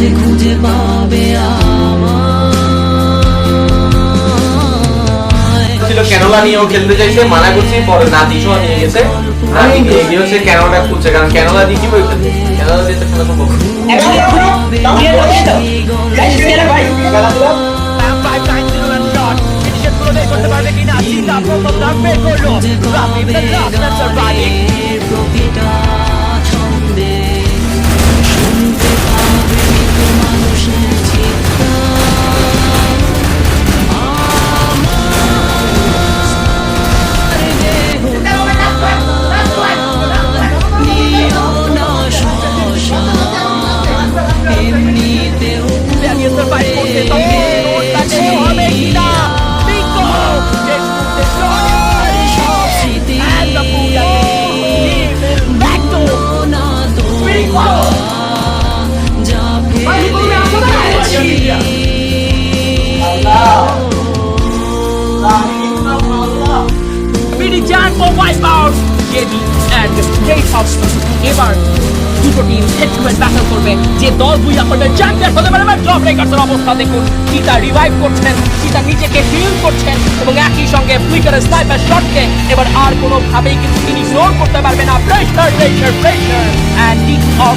খুঁজে খুঁজে পাবে ছিল ক্যানোলা নিয়েও খেলতে চাইছে মানা করছি পরে নাতিশো নিয়ে গেছে আমি এগিয়ে হচ্ছে ক্যানোলা খুঁজছে কারণ ক্যানোলা দিয়ে কি বলতে ক্যানোলা দিয়ে তো খেলা সম্ভব করতে সব স্মৃতি না। তোমরা যা ফেলে গেছি মিডিজান ও ওয়াইপ আউট জেডি এন্ড গেট অফ এবার দুটো টিম হেড টু হেড করবে। যে দল দুই আসলে চ্যাম্পিয়ন হতে পারে জব রেকার্সের অবস্থা দেখুন। চিতা রিভাইভ করছেন চিতা নিজেকে হিল করছেন এবং একই সঙ্গে ফ্লিকারের স্নাইপার শটকে এবার আর কোনোভাবেই কিন্তু তিনি ইগনোর করতে পারবেন না। Pressure pressure pressure and dip off